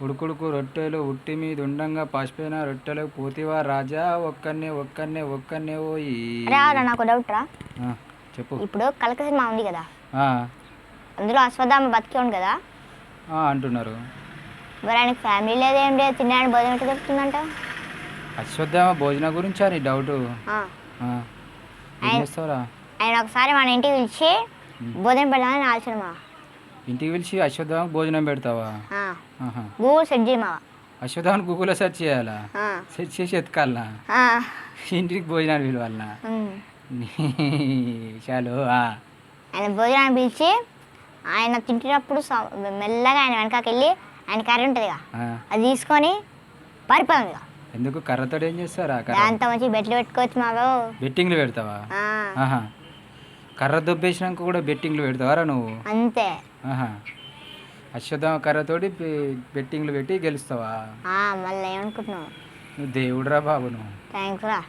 ఉడుకుడుకు రొట్టెలు ఉట్టి మీద ఉండంగా పసిపోయిన రొట్టెలకు పోతివా రాజా ఒక్కనే ఒక్కనే ఒక్కనే అరే ఆరా నాకు డౌట్ రా. చెప్పు. ఇప్పుడు కలక సినిమా ఉంది కదా. ఆ, అందులో అశ్వత్థామ బతికి ఉంది కదా. ఆ, అంటున్నారు. మరి ఆయనకి ఫ్యామిలీ లేదు ఏం లేదు తినడానికి భోజనం ఎట్లా దొరుకుతుందంట అశ్వత్థామ భోజనం గురించా నీ డౌట్ ఆయన- ఆయన ఒకసారి మన ఇంటికి పిలిచి భోజనం పెడదామని ఆలోచన మా. ఇంటికి పిలిచి అశ్వత్థామకు భోజనం పెడతావా. గూగుల్ అశ్వత్థామని గూగుల్లో సెర్చ్ చేయాలా. సెర్చ్ చేసి ఎత్తుకాలనా. ఇంటికి భోజనాలు పిలవాలనా. చాలు. ఆయన భోజనాన్ని పిలిచి ఆయన తింటున్నప్పుడు మెల్లగా ఆయన వెనకాకి వెళ్ళి ఆయన కర్రీ ఉంటుంది కదా ఆ. అది తీసుకొని పారిపోయాం ఇక ఎందుకు? కర్రతో ఏం చేస్తారా దాంతో మంచి బెట్లు పెట్టుకోవచ్చు మాకు. బెట్టింగ్లు పెడతావా? కర్ర దొబ్బేసినాక కూడా బెట్టింగ్లు పెడతావారా నువ్వు? అంతే. ఆహా. అశ్వత్థామ కర్రతోటి బె- బెట్టింగ్లు పెట్టి గెలుస్తావా? మళ్ళీ ఏమనుకుంటున్నావు? నువ్వు దేవుడురా బాబు నువ్వు. థ్యాంక్స్ రా.